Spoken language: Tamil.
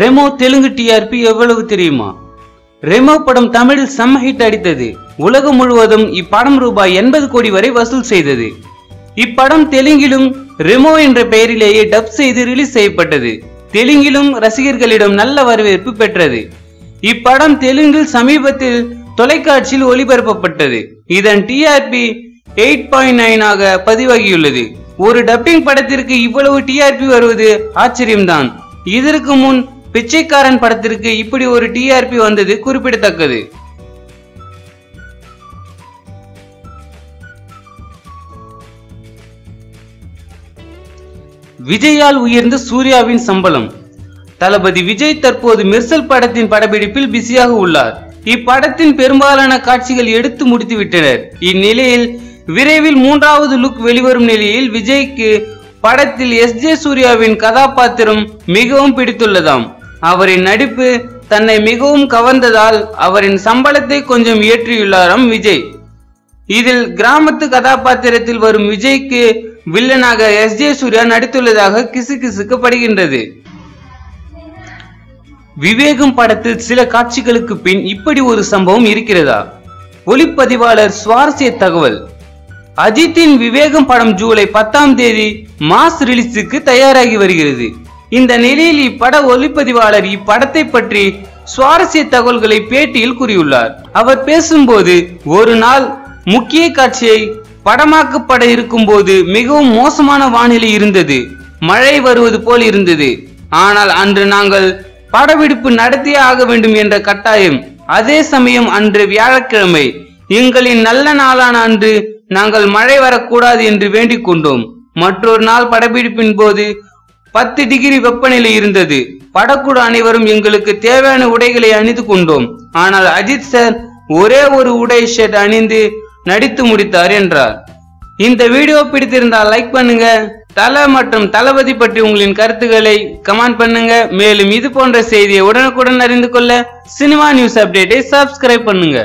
ரெமோ தெலுங்கு டிஆர்பி எவ்வளவு தெரியுமா? ரெமோ படம் தமிழில் செம்ம ஹிட் அடித்தது. உலகம் முழுவதும் இப்படம் ரூபாய் எண்பது கோடி வரை வசூல் செய்தது. இப்படம் தெலுங்கிலும் ரெமோ என்ற பெயரிலேயே டப் செய்து ரிலீஸ் செய்யப்பட்டது. தெலுங்கிலும் ரசிகர்களிடம் நல்ல வரவேற்பு பெற்றது. இப்படம் தெலுங்கில் சமீபத்தில் தொலைக்காட்சியில் ஒளிபரப்பப்பட்டது. இதன் டிஆர்பி எயிட் பாயிண்ட் நைனாக பதிவாகியுள்ளது. ஒரு டப்பிங் படத்திற்கு இவ்வளவு டிஆர்பி வருவது ஆச்சரியம்தான். இதற்கு முன் பிச்சைக்காரன் படத்திற்கு இப்படி ஒரு டிஆர்பி வந்தது குறிப்பிடத்தக்கது. விஜயால் உயர்ந்த சூர்யாவின் சம்பளம். தளபதி விஜய் தற்போது மெர்சல் படத்தின் படப்பிடிப்பில் பிஸியாக உள்ளார். இப்படத்தின் பெரும்பாலான காட்சிகள் எடுத்து முடித்து விட்டனர் இந்நிலையில் விரைவில் மூன்றாவது லுக் வெளிவரும் நிலையில் விஜய்க்கு படத்தில் எஸ் ஜே சூர்யாவின் கதாபாத்திரம் மிகவும் பிடித்துள்ளதாம். அவரின் நடிப்பு தன்னை மிகவும் கவர்ந்ததால் அவரின் சம்பளத்தை கொஞ்சம் ஏற்றியுள்ளாராம் விஜய். இதில் கிராமத்து கதாபாத்திரத்தில் வரும் விஜய்க்கு வில்லனாக எஸ் ஜே சூர்யா நடித்துள்ளதாக கிசுகிசுக்கப்படுகின்றது விவேகம் படத்தில் சில காட்சிகளுக்கு பின் இப்படி ஒரு சம்பவம் இருக்கிறதா? ஒளிப்பதிவாளர் சுவாரஸ்ய தகவல். அஜித்தின் விவேகம் படம் ஜூலை பத்தாம் தேதி மாஸ் ரிலீஸுக்கு தயாராகி வருகிறது. இந்த நிலையில் இப்பட ஒளிப்பதிவாளர் இப்படத்தை பற்றி சுவாரஸ்ய தகவல்களை பேட்டியில் கூறியுள்ளார். அவர் பேசும்போது ஒரு நாள் முக்கிய காட்சியை படமாக்கப்பட இருக்கும்போது மிகவும் மோசமான வானிலை இருந்தது. மழை வருவது போல் இருந்தது. ஆனால் அன்று நாங்கள் படப்பிடிப்பு நடத்தியே ஆக வேண்டும் என்ற கட்டாயம். அதே சமயம் அன்று வியாழக்கிழமை எங்களின் நல்ல நாளான அன்று நாங்கள் மழை வரக்கூடாது என்று வேண்டிக் கொண்டோம். மற்றொரு நாள் படப்பிடிப்பின் போது பத்து டிகிரி வெப்பநிலை இருந்தது. படக்குழு அனைவரும் எங்களுக்கு தேவையான உடைகளை அணிந்து கொண்டோம். ஆனால் அஜித் சார் ஒரே ஒரு உடை ஷர்ட் அணிந்து நடித்து முடித்தார் என்றார். இந்த வீடியோ பிடித்திருந்தால் லைக் பண்ணுங்க. தலை மற்றும் தளபதி பற்றி உங்களின் கருத்துக்களை கமெண்ட் பண்ணுங்க. மேலும் இது போன்ற செய்தியை உடனுக்குடன் அறிந்து கொள்ள சினிமா நியூஸ் அப்டேட்டை சப்ஸ்கிரைப் பண்ணுங்க.